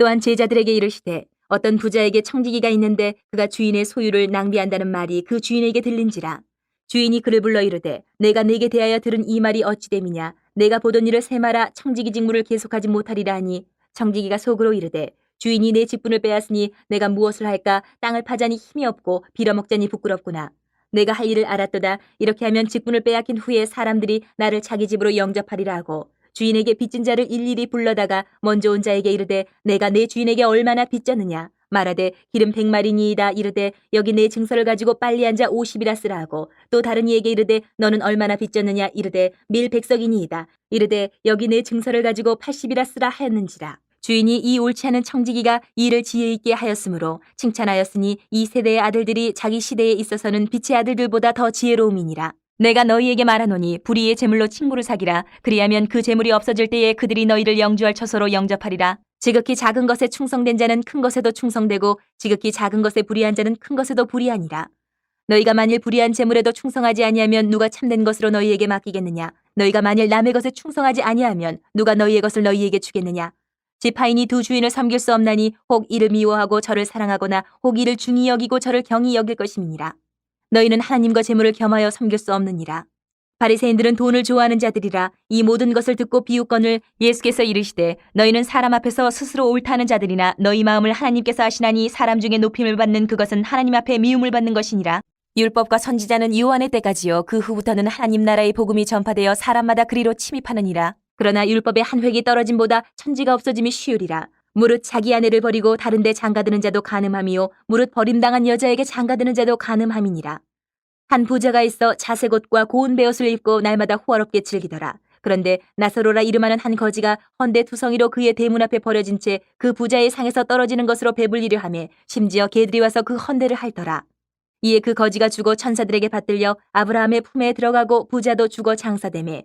또한 제자들에게 이르시되 어떤 부자에게 청지기가 있는데 그가 주인의 소유를 낭비한다는 말이 그 주인에게 들린지라. 주인이 그를 불러 이르되 내가 네게 대하여 들은 이 말이 어찌 됨이냐? 내가 보던 일을 세마라 청지기 직무를 계속하지 못하리라 하니. 청지기가 속으로 이르되 주인이 내 직분을 빼앗으니 내가 무엇을 할까? 땅을 파자니 힘이 없고 빌어먹자니 부끄럽구나. 내가 할 일을 알았도다. 이렇게 하면 직분을 빼앗긴 후에 사람들이 나를 자기 집으로 영접하리라 하고 주인에게 빚진 자를 일일이 불러다가 먼저 온 자에게 이르되 내가 내 주인에게 얼마나 빚졌느냐? 말하되 기름 백마리니이다 이르되 여기 내 증서를 가지고 빨리 앉아 오십이라 쓰라 하고 또 다른 이에게 이르되 너는 얼마나 빚졌느냐? 이르되 밀 백석이니이다. 이르되 여기 내 증서를 가지고 팔십이라 쓰라 하였는지라. 주인이 이 옳지 않은 청지기가 일을 지혜 있게 하였으므로 칭찬하였으니 이 세대의 아들들이 자기 시대에 있어서는 빛의 아들들보다 더 지혜로움이니라 내가 너희에게 말하노니 불의의 재물로 친구를 사기라. 그리하면 그 재물이 없어질 때에 그들이 너희를 영주할 처소로 영접하리라. 지극히 작은 것에 충성된 자는 큰 것에도 충성되고 지극히 작은 것에 불의한 자는 큰 것에도 불의하니라. 너희가 만일 불의한 재물에도 충성하지 아니하면 누가 참된 것으로 너희에게 맡기겠느냐? 너희가 만일 남의 것에 충성하지 아니하면 누가 너희의 것을 너희에게 주겠느냐? 지파인이 두 주인을 섬길 수 없나니 혹 이를 미워하고 저를 사랑하거나 혹 이를 중히 여기고 저를 경히 여길 것임이니라 너희는 하나님과 재물을 겸하여 섬길 수 없느니라. 바리새인들은 돈을 좋아하는 자들이라 이 모든 것을 듣고 비웃건을 예수께서 이르시되 너희는 사람 앞에서 스스로 옳다는 자들이나 너희 마음을 하나님께서 하시나니 사람 중에 높임을 받는 그것은 하나님 앞에 미움을 받는 것이니라. 율법과 선지자는 요한의 때까지요 그 후부터는 하나님 나라의 복음이 전파되어 사람마다 그리로 침입하느니라. 그러나 율법의 한 획이 떨어짐보다 천지가 없어짐이 쉬우리라. 무릇 자기 아내를 버리고 다른 데 장가드는 자도 가늠함이요 무릇 버림당한 여자에게 장가드는 자도 가늠함이니라. 한 부자가 있어 자색 옷과 고운 베옷을 입고 날마다 호화롭게 즐기더라. 그런데 나사로라 이름하는 한 거지가 헌데 투성이로 그의 대문 앞에 버려진 채 그 부자의 상에서 떨어지는 것으로 배불리려 하며 심지어 개들이 와서 그 헌데를 핥더라. 이에 그 거지가 죽어 천사들에게 받들려 아브라함의 품에 들어가고 부자도 죽어 장사되매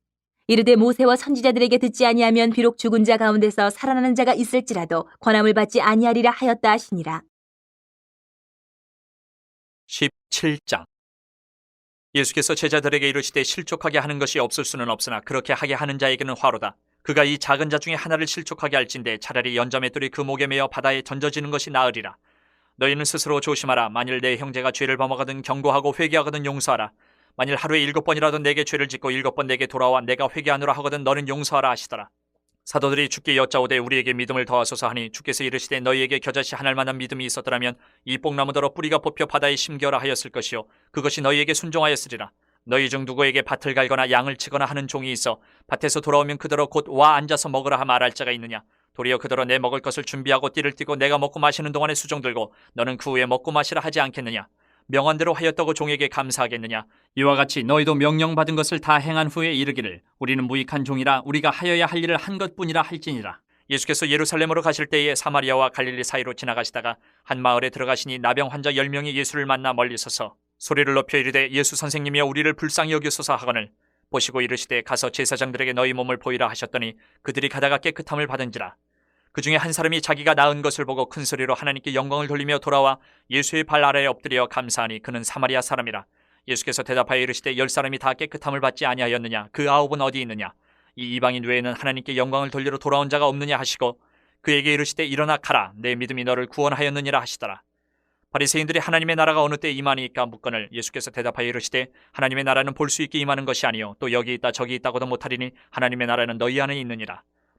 이르되 모세와 선지자들에게 듣지 아니하면 비록 죽은 자 가운데서 살아나는 자가 있을지라도 권함을 받지 아니하리라 하였다 하시니라 17장 예수께서 제자들에게 이르시되 실족하게 하는 것이 없을 수는 없으나 그렇게 하게 하는 자에게는 화로다. 그가 이 작은 자 중에 하나를 실족하게 할진대 차라리 연자맷돌이 그 목에 매어 바다에 던져지는 것이 나으리라. 너희는 스스로 조심하라. 만일 내 형제가 죄를 범하거든 경고하고 회개하거든 용서하라. 만일 하루에 일곱 번이라도 내게 죄를 짓고 일곱 번 내게 돌아와 내가 회개하노라 하거든 너는 용서하라 하시더라. 사도들이 주께 여짜오되 우리에게 믿음을 더하소서 하니 주께서 이르시되 너희에게 겨자씨 하나할 만한 믿음이 있었더라면 이 뽕나무더러 뿌리가 뽑혀 바다에 심겨라 하였을 것이요 그것이 너희에게 순종하였으리라. 너희 중 누구에게 밭을 갈거나 양을 치거나 하는 종이 있어 밭에서 돌아오면 그더러 곧와 앉아서 먹으라 하 말할 자가 있느냐. 도리어 그더러 내 먹을 것을 준비하고 띠를 띠고 내가 먹고 마시는 동안에 수종 들고 너는 그 후에 먹고 마시라 하지 않겠느냐 명한대로 하였다고 종에게 감사하겠느냐? 이와 같이 너희도 명령받은 것을 다 행한 후에 이르기를 우리는 무익한 종이라 우리가 하여야 할 일을 한 것뿐이라 할지니라. 예수께서 예루살렘으로 가실 때에 사마리아와 갈릴리 사이로 지나가시다가 한 마을에 들어가시니 나병 환자 열명이 예수를 만나 멀리 서서 소리를 높여 이르되 예수 선생님이여 우리를 불쌍히 여기소서 하거늘 보시고 이르시되 가서 제사장들에게 너희 몸을 보이라 하셨더니 그들이 가다가 깨끗함을 받은지라 그 중에 한 사람이 자기가 낳은 것을 보고 큰 소리로 하나님께 영광을 돌리며 돌아와 예수의 발 아래에 엎드려 감사하니 그는 사마리아 사람이라. 예수께서 대답하여 이르시되 열 사람이 다 깨끗함을 받지 아니하였느냐? 그 아홉은 어디 있느냐? 이 이방인 외에는 하나님께 영광을 돌리러 돌아온 자가 없느냐 하시고 그에게 이르시되 일어나 가라. 내 믿음이 너를 구원하였느니라 하시더라. 바리새인들이 하나님의 나라가 어느 때 임하니까 묻거늘 예수께서 대답하여 이르시되 하나님의 나라는 볼 수 있게 임하는 것이 아니요 또 여기 있다 저기 있다고도 못하리니 하나님의 나라는 너희 안에 있느니라.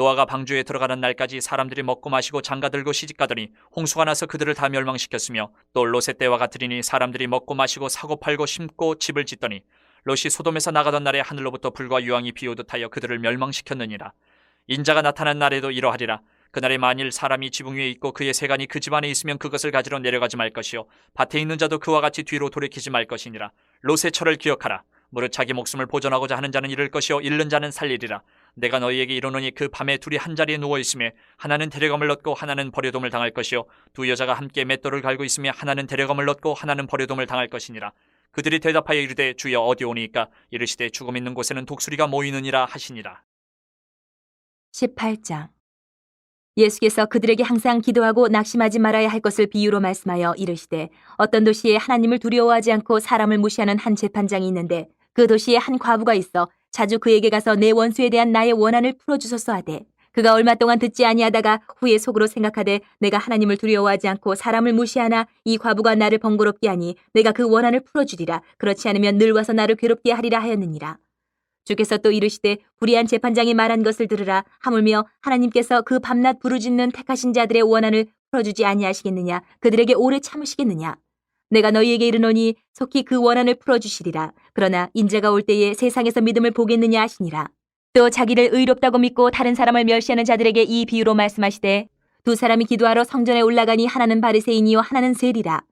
노아가 방주에 들어가는 날까지 사람들이 먹고 마시고 장가들고 시집가더니 홍수가 나서 그들을 다 멸망시켰으며 또 롯의 때와 같으리니 사람들이 먹고 마시고 사고 팔고 심고 집을 짓더니 롯이 소돔에서 나가던 날에 하늘로부터 불과 유황이 비오듯 하여 그들을 멸망시켰느니라. 인자가 나타난 날에도 이러하리라. 그날에 만일 사람이 지붕 위에 있고 그의 세간이 그 집안에 있으면 그것을 가지러 내려가지 말 것이요 밭에 있는 자도 그와 같이 뒤로 돌이키지 말 것이니라. 롯의 철을 기억하라. 무릇 자기 목숨을 보존하고자 하는 자는 잃을 것이요 잃는 자는 살리리라. 내가 너희에게 이르노니 그 밤에 둘이 한 자리에 누워 있음에 하나는 데려감을 얻고 하나는 버려둠을 당할 것이요 두 여자가 함께 맷돌을 갈고 있으며 하나는 데려감을 얻고 하나는 버려둠을 당할 것이니라. 그들이 대답하여 이르되 주여 어디 오니까 이르시되 죽음 있는 곳에는 독수리가 모이느니라 하시니라. 18장 예수께서 그들에게 항상 기도하고 낙심하지 말아야 할 것을 비유로 말씀하여 이르시되 어떤 도시에 하나님을 두려워하지 않고 사람을 무시하는 한 재판장이 있는데 그 도시에 한 과부가 있어 자주 그에게 가서 내 원수에 대한 나의 원한을 풀어주소서 하되 그가 얼마 동안 듣지 아니하다가 후에 속으로 생각하되 내가 하나님을 두려워하지 않고 사람을 무시하나 이 과부가 나를 번거롭게 하니 내가 그 원한을 풀어주리라. 그렇지 않으면 늘 와서 나를 괴롭게 하리라 하였느니라. 주께서 또 이르시되 불의한 재판장이 말한 것을 들으라. 하물며 하나님께서 그 밤낮 부르짖는 택하신 자들의 원한을 풀어주지 아니하시겠느냐? 그들에게 오래 참으시겠느냐 내가 너희에게 이르노니 속히 그 원한을 풀어주시리라. 그러나 인자가 올 때에 세상에서 믿음을 보겠느냐 하시니라. 또 자기를 의롭다고 믿고 다른 사람을 멸시하는 자들에게 이 비유로 말씀하시되 두 사람이 기도하러 성전에 올라가니 하나는 바리새인이요 하나는 세리라.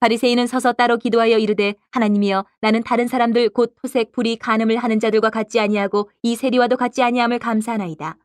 바리새인은 서서 따로 기도하여 이르되 하나님이여 나는 다른 사람들 곧 토색 불이 간음을 하는 자들과 같지 아니하고 이 세리와도 같지 아니함을 감사하나이다.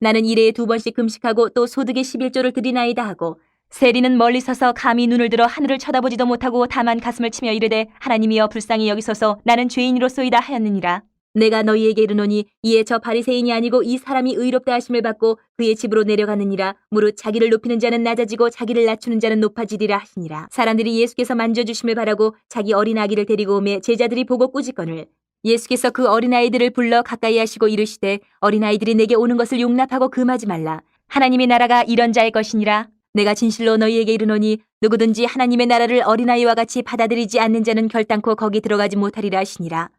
나는 일해에 두 번씩 금식하고 또 소득의 11조를 드리나이다 하고 세리는 멀리 서서 감히 눈을 들어 하늘을 쳐다보지도 못하고 다만 가슴을 치며 이르되 하나님이여 불쌍히 여기소서 나는 죄인이로소이다 하였느니라. 내가 너희에게 이르노니 이에 저 바리새인이 아니고 이 사람이 의롭다 하심을 받고 그의 집으로 내려갔느니라. 무릇 자기를 높이는 자는 낮아지고 자기를 낮추는 자는 높아지리라 하시니라. 사람들이 예수께서 만져 주심을 바라고 자기 어린 아기를 데리고 오매 제자들이 보고 꾸짖거늘 예수께서 그 어린 아이들을 불러 가까이 하시고 이르시되 어린 아이들이 내게 오는 것을 용납하고 금하지 말라. 하나님의 나라가 이런 자의 것이니라 내가 진실로 너희에게 이르노니 누구든지 하나님의 나라를 어린아이와 같이 받아들이지 않는 자는 결단코 거기 들어가지 못하리라 하시니라.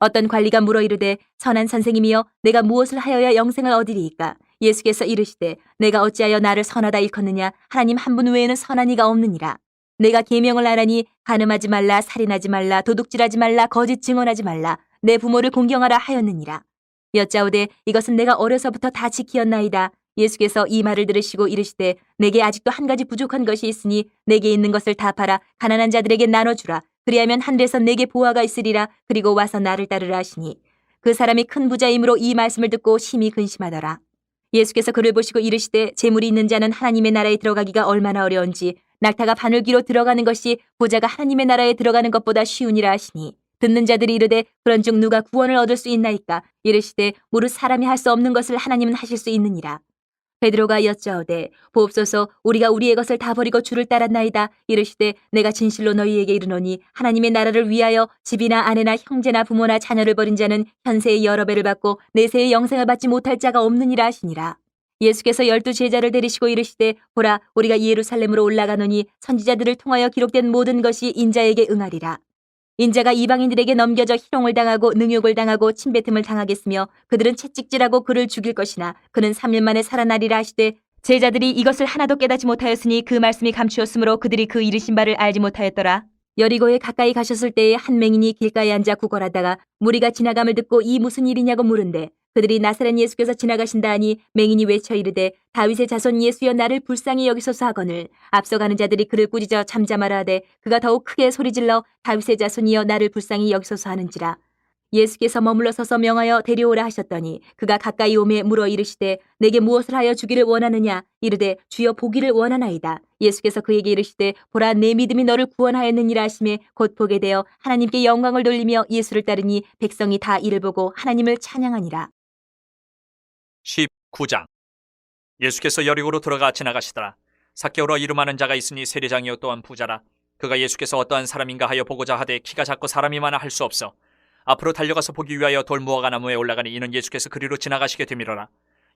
어떤 관리가 물어 이르되 선한 선생님이여 내가 무엇을 하여야 영생을 얻으리이까? 예수께서 이르시되 내가 어찌하여 나를 선하다 일컫느냐? 하나님 한 분 외에는 선한 이가 없느니라. 내가 계명을 하라니 간음하지 말라 살인하지 말라 도둑질하지 말라 거짓 증언하지 말라 내 부모를 공경하라 하였느니라. 여짜오되 이것은 내가 어려서부터 다 지키었나이다 예수께서 이 말을 들으시고 이르시되 내게 아직도 한 가지 부족한 것이 있으니 내게 있는 것을 다 팔아 가난한 자들에게 나눠주라 그리하면 하늘에서 내게 보화가 있으리라 그리고 와서 나를 따르라 하시니 그 사람이 큰 부자이므로 이 말씀을 듣고 심히 근심하더라. 예수께서 그를 보시고 이르시되 재물이 있는 자는 하나님의 나라에 들어가기가 얼마나 어려운지 낙타가 바늘기로 들어가는 것이 부자가 하나님의 나라에 들어가는 것보다 쉬우니라 하시니 듣는 자들이 이르되 그런즉 누가 구원을 얻을 수 있나이까 이르시되 무릇 사람이 할 수 없는 것을 하나님은 하실 수 있느니라. 베드로가 여짜오되 보옵소서 우리가 우리의 것을 다 버리고 주를 따랐나이다. 이르시되 내가 진실로 너희에게 이르노니 하나님의 나라를 위하여 집이나 아내나 형제나 부모나 자녀를 버린 자는 현세의 여러 배를 받고 내세의 영생을 받지 못할 자가 없느니라 하시니라. 예수께서 열두 제자를 데리시고 이르시되 보라 우리가 예루살렘으로 올라가노니 선지자들을 통하여 기록된 모든 것이 인자에게 응하리라 인자가 이방인들에게 넘겨져 희롱을 당하고 능욕을 당하고 침뱉음을 당하겠으며 그들은 채찍질하고 그를 죽일 것이나 그는 3일 만에 살아나리라 하시되 제자들이 이것을 하나도 깨닫지 못하였으니 그 말씀이 감추었으므로 그들이 그 이르신 바를 알지 못하였더라. 여리고에 가까이 가셨을 때에 한 맹인이 길가에 앉아 구걸하다가 무리가 지나감을 듣고 이 무슨 일이냐고 물은데 그들이 나사렛 예수께서 지나가신다 하니 맹인이 외쳐 이르되 다윗의 자손 예수여 나를 불쌍히 여기소서 하거늘 앞서가는 자들이 그를 꾸짖어 잠잠하라 하되 그가 더욱 크게 소리질러 다윗의 자손이여 나를 불쌍히 여기소서 하는지라. 예수께서 머물러 서서 명하여 데려오라 하셨더니 그가 가까이 오매 물어 이르시되 내게 무엇을 하여 주기를 원하느냐? 이르되 주여 보기를 원하나이다. 예수께서 그에게 이르시되 보라 내 믿음이 너를 구원하였느니라 하심에 곧 보게 되어 하나님께 영광을 돌리며 예수를 따르니 백성이 다 이를 보고 하나님을 찬양하니라 19장 예수께서 여리고로 들어가 지나가시더라. 사개오라 이름하는 자가 있으니 세리장이요 또한 부자라. 그가 예수께서 어떠한 사람인가 하여 보고자 하되 키가 작고 사람이 많아 할 수 없어. 앞으로 달려가서 보기 위하여 돌무화과 나무에 올라가니 이는 예수께서 그리로 지나가시게 되밀어라.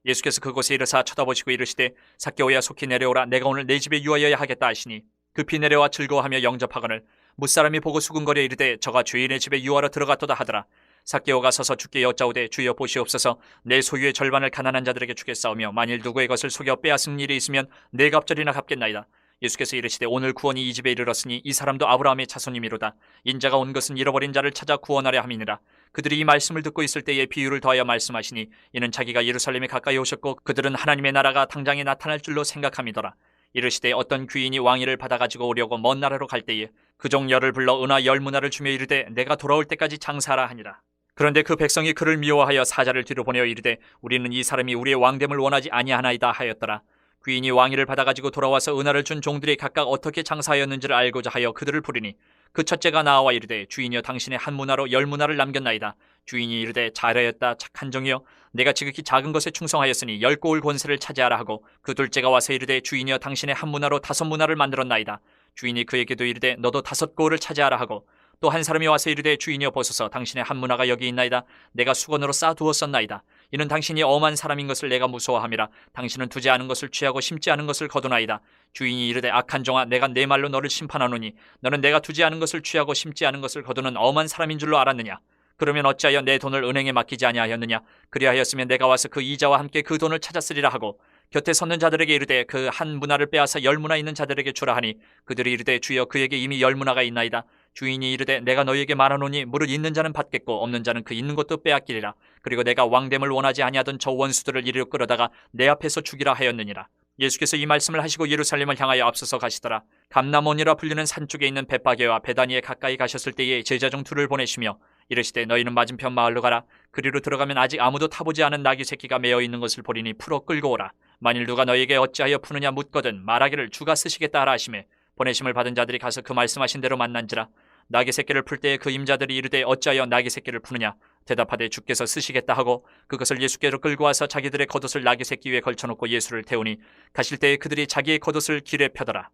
예수께서 그곳에 이르사 쳐다보시고 이르시되 삭개오야 속히 내려오라 내가 오늘 내 집에 유하여야 하겠다 하시니 급히 내려와 즐거워하며 영접하거늘 무사람이 보고 수군거려 이르되 저가 주인의 집에 유하러 들어갔도다 하더라 삭개오가 서서 주께 여짜오되 주여 보시옵소서. 내 소유의 절반을 가난한 자들에게 주겠사오며 만일 누구의 것을 속여 빼앗은 일이 있으면 네 갑절이나 갚겠나이다. 예수께서 이르시되 오늘 구원이 이 집에 이르렀으니 이 사람도 아브라함의 자손이미로다. 인자가 온 것은 잃어버린 자를 찾아 구원하려 함이니라. 그들이 이 말씀을 듣고 있을 때에 비유를 더하여 말씀하시니 이는 자기가 예루살렘에 가까이 오셨고 그들은 하나님의 나라가 당장에 나타날 줄로 생각함이더라. 이르시되 어떤 귀인이 왕위를 받아가지고 오려고 먼 나라로 갈 때에 그 종 열을 불러 은하 열 문화를 주며 이르되 내가 돌아올 때까지 장사하라 하니라 그런데 그 백성이 그를 미워하여 사자를 뒤로 보내어 이르되 우리는 이 사람이 우리의 왕됨을 원하지 아니하나이다 하였더라. 귀인이 왕위를 받아가지고 돌아와서 은하를 준 종들이 각각 어떻게 장사하였는지를 알고자 하여 그들을 부리니 그 첫째가 나와 이르되 주인이여 당신의 한 문화로 열 문화를 남겼나이다. 주인이 이르되 잘하였다 착한 종이여. 내가 지극히 작은 것에 충성하였으니 열 고을 권세를 차지하라 하고 그 둘째가 와서 이르되 주인이여 당신의 한 문화로 다섯 문화를 만들었나이다. 주인이 그에게도 이르되 너도 다섯 고을을 차지하라 하고 또 한 사람이 와서 이르되 주인이여 보소서 당신의 한 문화가 여기 있나이다. 내가 수건으로 쌓아두었었나이다. 이는 당신이 엄한 사람인 것을 내가 무서워함이라. 당신은 두지 않은 것을 취하고 심지 않은 것을 거두나이다. 주인이 이르되 악한 종아 내가 내 말로 너를 심판하노니 너는 내가 두지 않은 것을 취하고 심지 않은 것을 거두는 엄한 사람인 줄로 알았느냐? 그러면 어찌하여 내 돈을 은행에 맡기지 아니하였느냐? 그리하였으면 내가 와서 그 이자와 함께 그 돈을 찾았으리라 하고 곁에 섰는 자들에게 이르되 그 한 문화를 빼앗아 열 문화 있는 자들에게 주라 하니 그들이 이르되 주여 그에게 이미 열 문화가 있나이다 주인이 이르되 내가 너희에게 말하노니 무릇 있는 자는 받겠고 없는 자는 그 있는 것도 빼앗기리라. 그리고 내가 왕됨을 원하지 아니하던 저 원수들을 이리로 끌어다가 내 앞에서 죽이라 하였느니라. 예수께서 이 말씀을 하시고 예루살렘을 향하여 앞서서 가시더라. 감나몬이라 불리는 산 쪽에 있는 bet바게와 베다니에 가까이 가셨을 때에 제자 중 둘을 보내시며 이르시되 너희는 맞은편 마을로 가라. 그리로 들어가면 아직 아무도 타보지 않은 나귀 새끼가 메어 있는 것을 보리니 풀어 끌고 오라. 만일 누가 너희에게 어찌하여 푸느냐 묻거든 말하기를 주가 쓰시겠다 하라 하시매 보내심을 받은 자들이 가서 그 말씀하신 대로 만난지라 나귀 새끼를 풀 때에 그 임자들이 이르되 어찌하여 나귀 새끼를 푸느냐? 대답하되 주께서 쓰시겠다 하고 그것을 예수께로 끌고 와서 자기들의 겉옷을 나귀 새끼 위에 걸쳐놓고 예수를 태우니 가실 때에 그들이 자기의 겉옷을 길에 펴더라.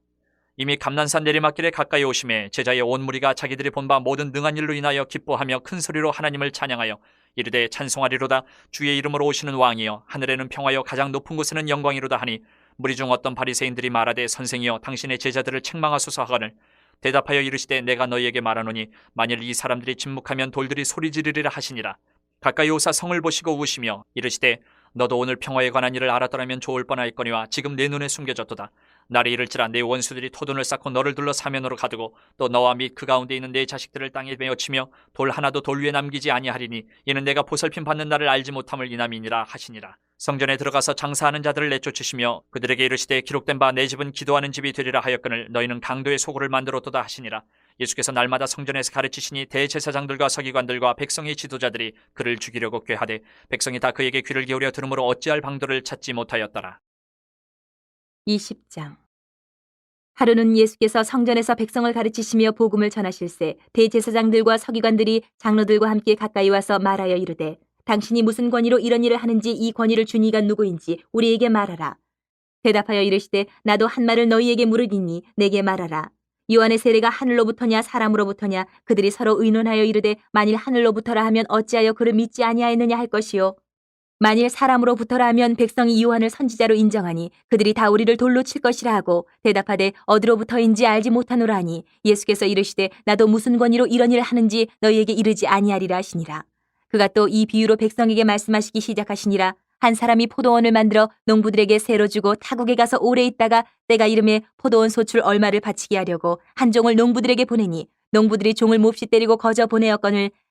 이미 감난산 내리막길에 가까이 오심에 제자의 온 무리가 자기들이 본 바 모든 능한 일로 인하여 기뻐하며 큰 소리로 하나님을 찬양하여 이르되 찬송하리로다. 주의 이름으로 오시는 왕이여 하늘에는 평화여 가장 높은 곳에는 영광이로다 하니 무리 중 어떤 바리새인들이 말하되 선생이여 당신의 제자들을 책망하소서 하거늘 대답하여 이르시되 내가 너희에게 말하노니 만일 이 사람들이 침묵하면 돌들이 소리 지르리라 하시니라. 가까이 오사 성을 보시고 우시며 이르시되 너도 오늘 평화에 관한 일을 알았더라면 좋을 뻔하였거니와 지금 내 눈에 숨겨졌도다 날이 이를지라 내 원수들이 토돈을 쌓고 너를 둘러 사면으로 가두고 또 너와 및 그 가운데 있는 내 자식들을 땅에 메어치며 돌 하나도 돌 위에 남기지 아니하리니 이는 내가 보살핌 받는 날을 알지 못함을 이남이니라 하시니라. 성전에 들어가서 장사하는 자들을 내쫓으시며 그들에게 이르시되 기록된 바 내 집은 기도하는 집이 되리라 하였거늘 너희는 강도의 소굴을 만들었도다 하시니라. 예수께서 날마다 성전에서 가르치시니 대제사장들과 서기관들과 백성의 지도자들이 그를 죽이려고 꾀하되 백성이 다 그에게 귀를 기울여 들으므로 어찌할 방도를 찾지 못하였더라 20장 하루는 예수께서 성전에서 백성을 가르치시며 복음을 전하실세 대제사장들과 서기관들이 장로들과 함께 가까이 와서 말하여 이르되 당신이 무슨 권위로 이런 일을 하는지 이 권위를 준 이가 누구인지 우리에게 말하라. 대답하여 이르시되 나도 한 말을 너희에게 물으리니 내게 말하라. 요한의 세례가 하늘로부터냐 사람으로부터냐 그들이 서로 의논하여 이르되 만일 하늘로부터라 하면 어찌하여 그를 믿지 아니하였느냐 할 것이요 만일 사람으로부터라 하면 백성이 요한을 선지자로 인정하니 그들이 다 우리를 돌로 칠 것이라 하고 대답하되 어디로부터인지 알지 못하노라 하니 예수께서 이르시되 나도 무슨 권위로 이런 일을 하는지 너희에게 이르지 아니하리라 하시니라. 그가 또 이 비유로 백성에게 말씀하시기 시작하시니라. 한 사람이 포도원을 만들어 농부들에게 세로 주고 타국에 가서 오래 있다가 때가 이름에 포도원 소출 얼마를 바치게 하려고 한 종을 농부들에게 보내니 농부들이 종을 몹시 때리고 거저 보내었거늘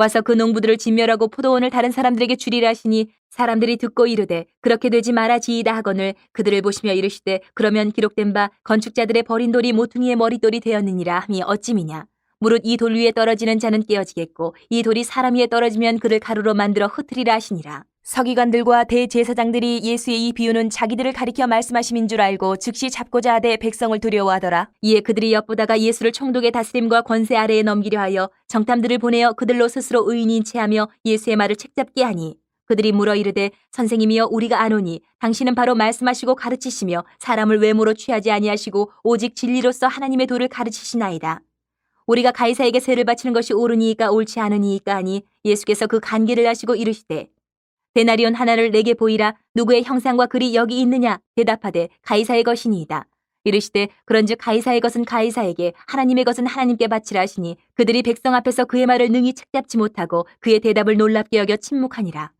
와서 그 농부들을 진멸하고 포도원을 다른 사람들에게 주리라 하시니 사람들이 듣고 이르되 그렇게 되지 말아지이다 하거늘 그들을 보시며 이르시되 그러면 기록된 바 건축자들의 버린 돌이 모퉁이의 머릿돌이 되었느니라 함이 어찌미냐? 무릇 이 돌 위에 떨어지는 자는 깨어지겠고 이 돌이 사람 위에 떨어지면 그를 가루로 만들어 흩으리라 하시니라 서기관들과 대제사장들이 예수의 이 비유는 자기들을 가리켜 말씀하심인 줄 알고 즉시 잡고자 하되 백성을 두려워하더라. 이에 그들이 엿보다가 예수를 총독의 다스림과 권세 아래에 넘기려 하여 정탐들을 보내어 그들로 스스로 의인인 체하며 예수의 말을 책잡게 하니 그들이 물어 이르되 선생님이여 우리가 아노니 당신은 바로 말씀하시고 가르치시며 사람을 외모로 취하지 아니하시고 오직 진리로서 하나님의 도를 가르치시나이다. 우리가 가이사에게 세를 바치는 것이 옳으니이까 옳지 않으니이까 하니 예수께서 그 간계를 하시고 이르시되 데나리온 하나를 내게 보이라 누구의 형상과 글이 여기 있느냐 대답하되 가이사의 것이니이다. 이르시되 그런즉 가이사의 것은 가이사에게 하나님의 것은 하나님께 바치라 하시니 그들이 백성 앞에서 그의 말을 능히 책잡지 못하고 그의 대답을 놀랍게 여겨 침묵하니라.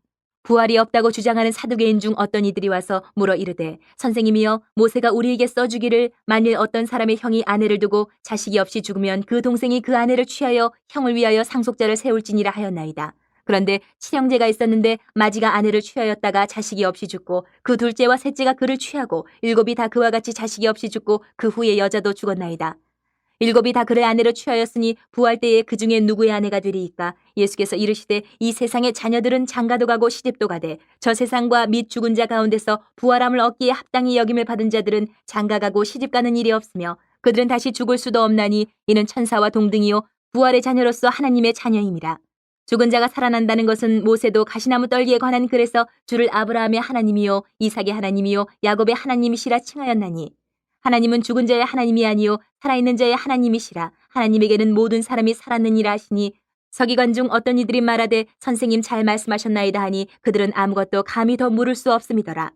부활이 없다고 주장하는 사두개인 중 어떤 이들이 와서 물어 이르되 선생님이여 모세가 우리에게 써주기를 만일 어떤 사람의 형이 아내를 두고 자식이 없이 죽으면 그 동생이 그 아내를 취하여 형을 위하여 상속자를 세울지니라 하였나이다. 그런데 친형제가 있었는데 마지가 아내를 취하였다가 자식이 없이 죽고 그 둘째와 셋째가 그를 취하고 일곱이 다 그와 같이 자식이 없이 죽고 그 후에 여자도 죽었나이다. 일곱이 다 그의 아내로 취하였으니 부활 때에 그 중에 누구의 아내가 되리이까 예수께서 이르시되 이 세상의 자녀들은 장가도 가고 시집도 가되 저 세상과 및 죽은 자 가운데서 부활함을 얻기에 합당히 여김을 받은 자들은 장가 가고 시집 가는 일이 없으며 그들은 다시 죽을 수도 없나니 이는 천사와 동등이요 부활의 자녀로서 하나님의 자녀임이라 죽은 자가 살아난다는 것은 모세도 가시나무 떨기에 관한 글에서 주를 아브라함의 하나님이요 이삭의 하나님이요 야곱의 하나님이시라 칭하였나니 하나님은 죽은 자의 하나님이 아니요 살아있는 자의 하나님이시라 하나님에게는 모든 사람이 살았느니라 하시니 서기관 중 어떤 이들이 말하되 선생님 잘 말씀하셨나이다 하니 그들은 아무것도 감히 더 물을 수 없음이더라.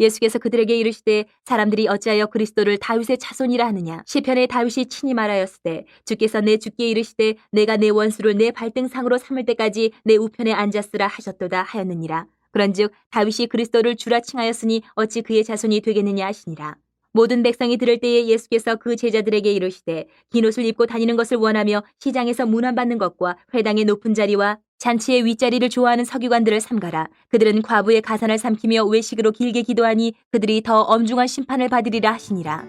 예수께서 그들에게 이르시되 사람들이 어찌하여 그리스도를 다윗의 자손이라 하느냐? 시편에 다윗이 친히 말하였을 때 주께서 내 주께 이르시되 내가 내 원수를 내 발등상으로 삼을 때까지 내 우편에 앉았으라 하셨도다 하였느니라. 그런즉 다윗이 그리스도를 주라 칭하였으니 어찌 그의 자손이 되겠느냐 하시니라 모든 백성이 들을 때에 예수께서 그 제자들에게 이르시되 긴 옷을 입고 다니는 것을 원하며 시장에서 문안받는 것과 회당의 높은 자리와 잔치의 윗자리를 좋아하는 서기관들을 삼가라. 그들은 과부의 가산을 삼키며 외식으로 길게 기도하니 그들이 더 엄중한 심판을 받으리라 하시니라.